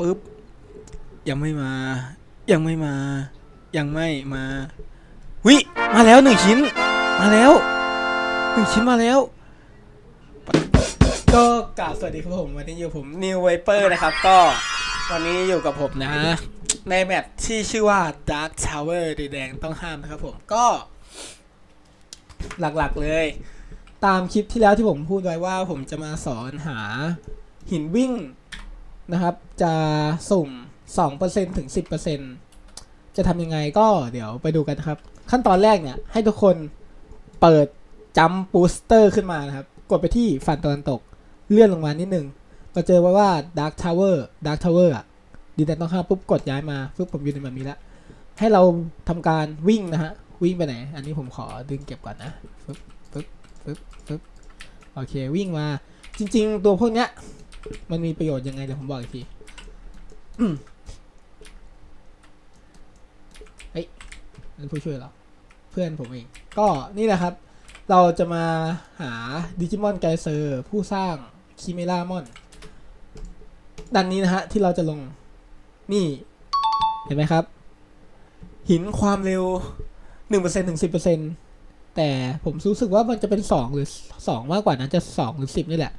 ปุ๊บ ยังไม่มา ยังไม่มา ยังไม่มาวิมาแล้วหนึ่งชิ้น มาแล้วหนึ่งชิ้นมาแล้ว ก็กราบสวัสดีครับผมวันนี้อยู่ผมนิวไวเปอร์นะครับ ก็วันนี้อยู่กับผมนะ ในแมปที่ชื่อว่า Dark Tower ดีแดงต้องห้ามนะครับผมก็ หลักๆเลย ตามคลิปที่แล้วที่ผมพูดไว้ว่าผมจะมาสอนหาหินวิ่ง นะครับ จะสุ่ม 2%ถึง 10%จะทำยังไงก็เดี๋ยวไปดูกันครับ ขั้นตอนแรกเนี่ย ให้ทุกคนเปิดจัมปูสเตอร์ขึ้นมานะครับ กดไปที่ฝั่งตะวันตก เลื่อนลงมานิดนึงเราเจอไว้ว่า Dark Tower Dark Tower อะดีแต่ต้องห้ามปุ๊บกดย้ายมาปุ๊บผมอยู่ในแบบนี้แล้ว ให้เราทำการวิ่งนะฮะ วิ่งไปไหน อันนี้ผมขอดึงเก็บก่อนนะปึ๊บปึ๊บปึ๊บปึ๊บโอเควิ่งมาจริง ๆ ตัวพวกเนี้ย มันมีประโยชน์ยังไงเดี๋ยวผมบอกอีกทีเฮ้ยนั่นผู้ช่วยเราเพื่อนผมเอง ก็นี่แหละครับ เราจะมาหาดิจิมอนไกเซอร์ผู้สร้างคิเมล่ามอนดันนี้นะฮะ ที่เราจะลงนี่ เห็นไหมครับ หินความเร็วหนึ่งเปอร์เซ็นถึงสิบเปอร์เซ็นแต่ผมรู้สึกว่ามันจะเป็นสองหรือสองมากกว่านั้นจะสองหรือสิบนี่แหละ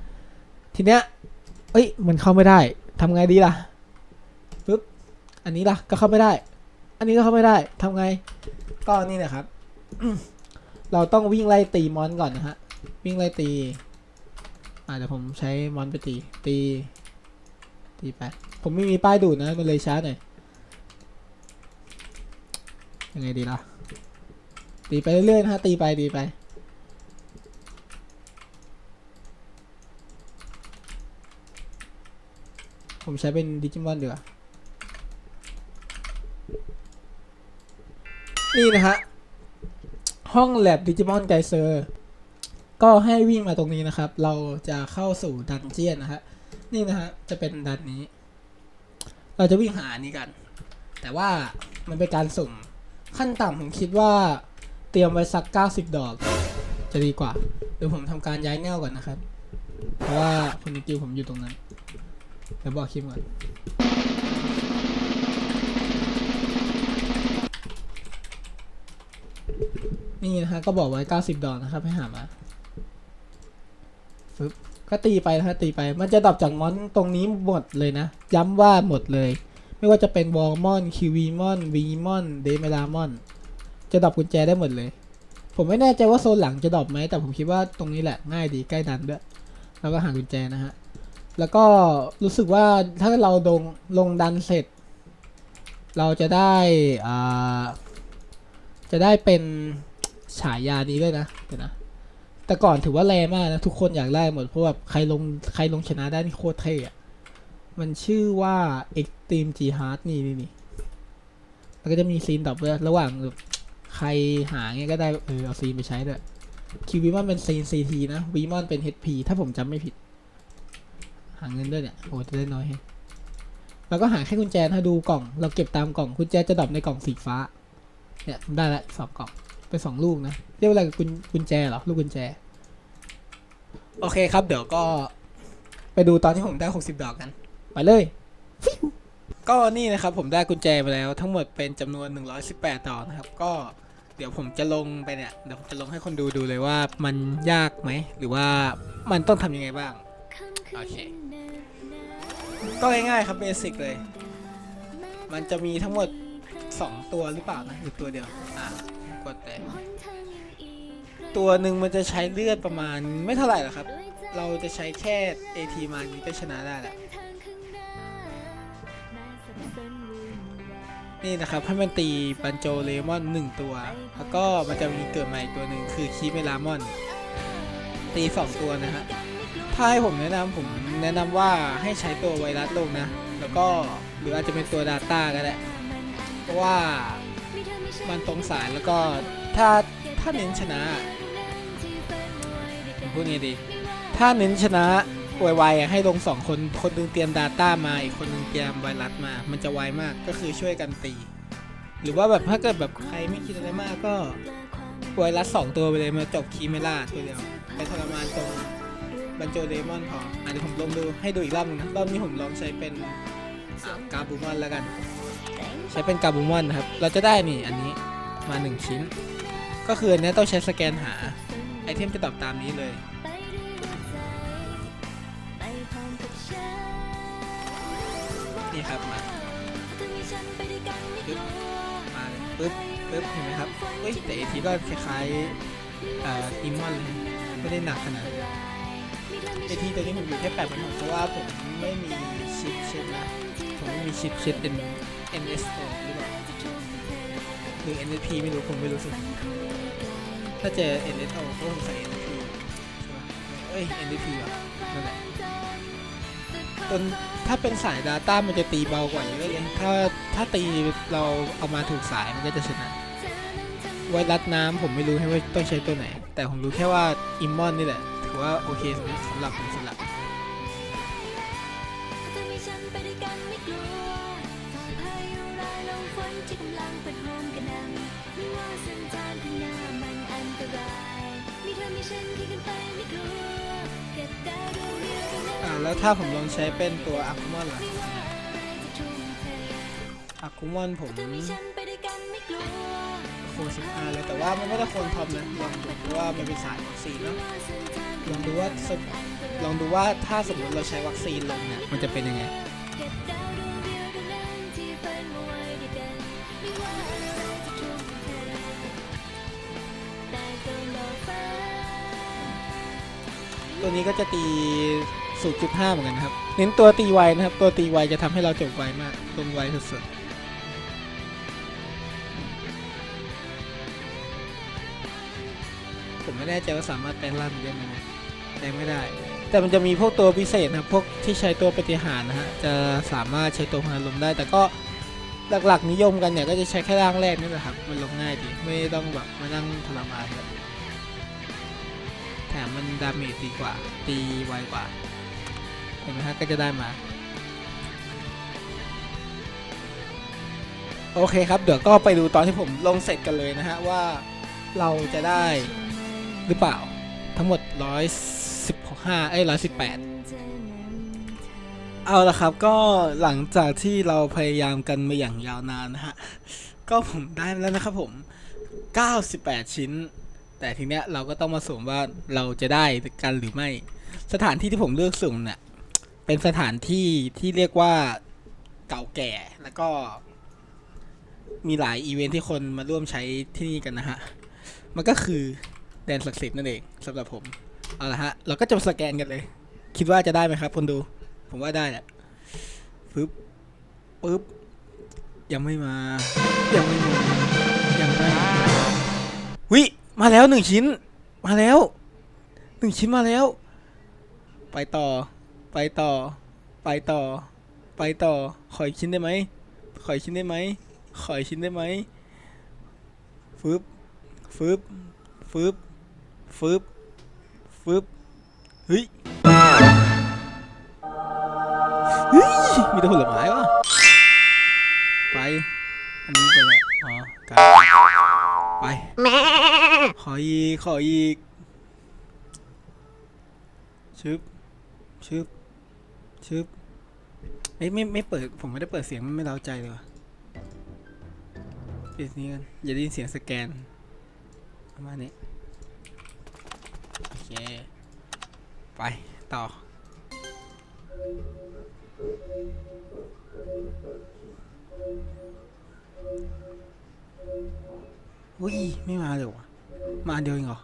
ทีเนี้ย เอ้ย มันเข้าไม่ได้ทำไงดีล่ะปึ๊บอันนี้ล่ะ ก็เข้าไม่ได้ อันนี้ก็เข้าไม่ได้ทำไง ก็นี่นะครับ เราต้องวิ่งไล่ตีมอนก่อนนะฮะ วิ่งไล่ตี อ่าเดี๋ยวผมใช้มอนไปตี ตี ตีไป ผมไม่มีป้ายดูดนะ มันเลยช้าหน่อย ยังไงดีล่ะ ตีไปเรื่อยๆนะฮะ ตีไปตีไป ผมใช้เป็นดิจิมอนดีกว่า นี่นะฮะ ห้องแลบดิจิมอนไกเซอร์ ก็ให้วิ่งมาตรงนี้นะครับ เราจะเข้าสู่ดันเจียนนะฮะ นี่นะฮะ จะเป็นดันนี้ เราจะวิ่งหาอันนี้กัน แต่ว่ามันเป็นการสุ่ม ขั้นต่ำผมคิดว่าเตรียมไว้สัก 90 ดอก จะดีกว่า เดี๋ยวผมทำการย้ายแนวก่อนนะครับ เพราะว่าคุณนิกิวผมอยู่ตรงนั้น เดี๋ยวบอกคิมก่อนนี่นะฮะก็บอกไว้ 90 ดอกนะครับให้หามาฟึบก็ตีไปนะฮะตีไป มันจะดรอปจากมอนตรงนี้หมดเลยนะ ย้ำว่าหมดเลย ไม่ว่าจะเป็นวอลมอนคิวีมอนวีมอนเดเมลามอน จะดรอปกุญแจได้หมดเลย ผมไม่แน่ใจว่าโซนหลังจะดรอปไหมแต่ผมคิดว่าตรงนี้แหละง่ายดีใกล้ดันด้วย แล้วก็หากุญแจนะฮะ แล้วก็รู้สึกว่าถ้าเราลงลงดันเสร็จ เราจะได้อ่าจะได้เป็นฉายานี้ด้วยนะเดี๋ยวนะ แต่ก่อนถือว่าแรงมากนะ ทุกคนอยากได้หมดเพราะแบบใครลงใครลงชนะได้นี่โคตรเท่อะมันชื่อว่า Extreme Jihad นี่นี่นี่แล้วก็จะมีซีนดรอประหว่างใครหาเงี้ยก็ได้เออเอาซีนไปใช้ด้วยคิววีมอนเป็นซีน CT นะวีมอนเป็น HP ถ้าผมจำไม่ผิด หาเงินด้วยเนี่ยโอ้จะได้น้อยแฮะแล้วก็หาแค่กุญแจถ้าดูกล่อง เราเก็บตามกล่องกุญแจจะดรอปในกล่องสีฟ้าเนี่ยได้ละสองกล่องไปสองลูกนะเรียกว่าอะไรกุญกุญแจเหรอลูกกุญแจ โอเคครับ เดี๋ยวก็ไปดูตอนที่ผมได้60ดอกกัน ไปเลย ก็นี่นะครับผมได้กุญแจมาแล้วทั้งหมดเป็นจำนวน 118 ดอกนะครับ ก็เดี๋ยวผมจะลงไปเนี่ยเดี๋ยวผมจะลงให้คนดูดูเลยว่ามันยากไหม หรือว่ามันต้องทำยังไงบ้าง โอเค ก็ง่ายๆครับเบสิกเลย มันจะมีทั้งหมด 2 ตัวหรือเปล่านะหรือตัวเดียว อะกดแต่ตัวหนึ่งมันจะใช้เลือดประมาณไม่เท่าไหร่หรอกครับ เราจะใช้แค่ AT มานี้ก็ชนะได้แหละนี่นะครับให้มันตีบันโจเลมอนหนึ่งตัว แล้วก็มันจะมีเกิดใหม่อีกตัวหนึ่งคือคีเมลามอน ตีสองตัวนะฮะ ถ้าให้ผมแนะนำผมแนะนำว่าให้ใช้ตัวไวรัสลงนะ แล้วก็หรืออาจจะเป็นตัว Data ก็ได้ เพราะว่ามันตรงสายแล้วก็ถ้าถ้าเน้นชนะพูดไงดี ถ้าเน้นชนะไวๆให้ลงสองคน คนหนึงเตรียม Data มาอีกคนหนึงเตรียมไวรัสมา มันจะไวมากก็คือช่วยกันตี หรือว่าแบบถ้าเกิดแบบใครไม่คิดอะไรมากก็ไวรัสสองตัวไปเลยมาจบคีเมล่าตัวเดียวไปทรมานตรง บันโจเดมอนพออะเดี๋ยวผมลองดูให้ดูอีกรอบนึงนะรอบนี้ผมลองใช้เป็นกาบูมอนแล้วกัน ใช้เป็นกาบูมอนนะครับ เราจะได้นี่อันนี้มาหนึ่งชิ้น ก็คืออันเนี้ยต้องใช้สแกนหา ไอเทมจะตอบตามนี้เลยนี่ครับมาปึ๊บมาเลยปึ๊บปึ๊บเห็นไหมครับเฮ้ยแต่ไอทีก็คล้ายๆอ่ออิมมอนเลยไม่ได้หนักขนาดนั้น ไอทีตัวนี้ผมอยู่แค่แปดพันหกเพราะว่าผมไม่มีชิปเช็ดนะ ผมไม่มีชิปเช็ดเป็น NSO หรือเปล่าหรือ NSP ไม่รู้ผมไม่รู้สิถ้าเจอ NSO ก็คงใส่ NSP ใช่ไหมเอ้ย NSP อะนั่นแหละจนถ้าเป็นสาย Data มันจะตีเบากว่าเยอะเลยถ้าถ้าตีเราเอามาถูกสายมันก็จะชนะไวรัสน้ำผมไม่รู้ให้ว่าต้องใช้ตัวไหน แต่ผมรู้แค่ว่าอิมมอนนี่แหละ ว่าโอเคสำหรับสำหรับผมสำหรับอ่าแล้วถ้าผมลองใช้เป็นตัวอาคูมอนล่ะอาคูมอนผมโคสิบห้าแล้วแต่ว่ามันไม่ได้โคนทอมนะลองดูเพราะว่ามันเป็นสายวัคซีเนาะ ลองดูว่าสลองดูว่าถ้าสมมติเราใช้วัคซีนลงเนี่ยมันจะเป็นยังไง ตัวนี้ก็จะตี 0.5 เหมือนกันนะครับ เน้นตัวตีไวนะครับ ตัวตีไวจะทำให้เราจบไวมากลงไวสุดๆผมไม่แน่ใจว่าสามารถแปลงร่างได้ไหมนะ แปลงไม่ได้ แต่มันจะมีพวกตัวพิเศษนะครับพวกที่ใช้ตัวปฏิหารนะฮะจะสามารถใช้ตัวพลังลมได้ แต่ก็หลักๆนิยมกันเนี่ยก็จะใช้แค่ร่างแรกนี่แหละครับมันลงง่ายดีไม่ต้องแบบมานั่งทรมานครับแถมมันดาเมจดีกว่าตีไวกว่าเห็นไหมฮะก็จะได้มา โอเคครับ เดี๋ยวก็ไปดูตอนที่ผมลงเสร็จกันเลยนะฮะว่าเราจะได้หรือเปล่าทั้งหมด 115เอ้ย118 เอาละครับก็หลังจากที่เราพยายามกันมาอย่างยาวนานนะฮะ ก็ผมได้แล้วนะครับผม 98 ชิ้น แต่ทีเนี้ยเราก็ต้องมาสุ่มว่าเราจะได้กันหรือไม่ สถานที่ที่ผมเลือกสุ่มเนี่ยเป็นสถานที่ที่เรียกว่าเก่าแก่แล้วก็มีหลายอีเวนท์ที่คนมาร่วมใช้ที่นี่กันนะฮะ มันก็คือแดนศักดิ์สิทธิ์นั่นเองสำหรับผม เอาละฮะ เราก็จะสแกนกันเลย คิดว่าจะได้ไหมครับคนดู ผมว่าได้แหละปึ๊บปึ๊บ ยังไม่มา ยังไม่มา ยังไม่มาวิมาแล้วหนึ่งชิ้น มาแล้วหนึ่งชิ้นมาแล้ว ไปต่อ ไปต่อ ไปต่อ ไปต่อ ขออีกชิ้นได้ไหม ขออีกชิ้นได้ไหม ขออีกชิ้นได้ไหมฟึบฟึบฟึบฟึบ ฟึบเฮ้ยเฮ้ยมีแต่ผลไม้วะไป อันนี้เป็นอะไรอ๋อกาไป ขออีก ขออีก ชึบ ชึบ ชึบเอ้ยไม่ไม่เปิด ผมไม่ได้เปิดเสียงมันไม่เล้าใจเลยว่ะปิดนี้กัน อย่าได้ยินเสียงสแกนประมาณนี้ โอเค ไปต่อ อุ้ย ไม่มาเลยวะมาอันเดียวเองเหรอ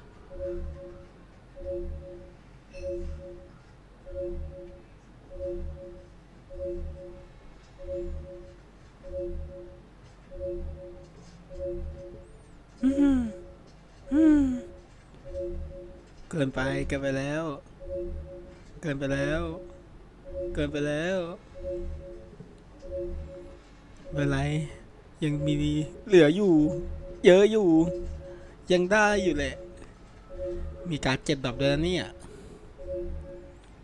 อืมอืมเกินไปเกินไปแล้ว เกินไปแล้ว เกินไปแล้วไม่เป็นไร ยังมีเหลืออยู่ เยอะอยู่ ยังได้อยู่แหละ มีการเจ็บดับด้วยนะเนี่ย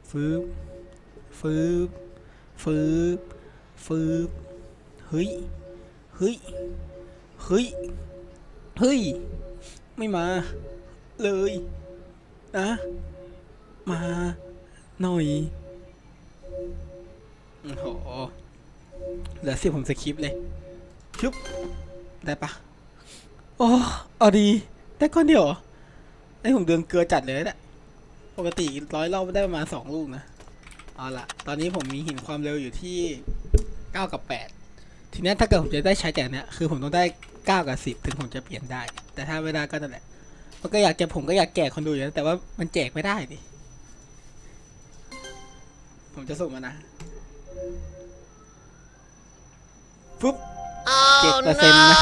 ฟืบฟืบฟืบฟืบเฮ้ยเฮ้ยเฮ้ยเฮ้ย ไม่มา เลย นะ มาหน่อยโอ้โหเหลือสิบผมสคริปเลย ชุบ ได้ปะโอ้เอาดี ได้ก้อนเดียวไอ้ผมเดินเกลือจัดเลยเนี่ยปกติร้อยรอบได้ประมาณสองลูกนะ เอาละตอนนี้ผมมีหินความเร็วอยู่ที่เก้ากับแปดทีนี้ถ้าเกิดผมจะได้ใช้แต่เนี้ยคือผมต้องได้เก้ากับสิบถึงผมจะเปลี่ยนได้ แต่ถ้าไม่ได้ก็นั่นแหละ มันก็อยากแจกผมก็อยากแจกคนดูอยู่นะแต่ว่ามันแจกไม่ได้ดิผมจะส่งมานะปุ๊บเจ็ดเปอร์เซ็นต์นะ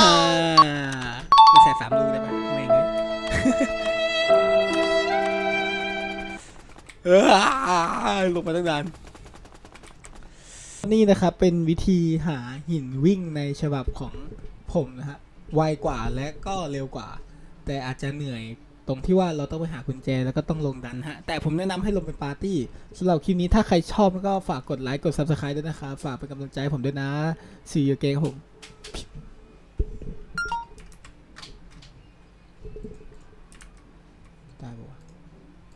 มาใส่สามลูกได้ปะไม่เงี้ยเออลงมาตั้งนานนี่นะครับเป็นวิธีหาหินวิ่งในฉบับของผมนะฮะไวกว่าและก็เร็วกว่า แต่อาจจะเหนื่อยตรงที่ว่าเราต้องไปหากุญแจแล้วก็ต้องลงดันฮะ แต่ผมแนะนำให้ลงเป็นปาร์ตี้สำหรับคลิปนี้ถ้าใครชอบก็ฝากกดไลค์กด subscribe ด้วยนะครับ ฝากเป็นกำลังใจให้ผมด้วยนะ see you again ครับผม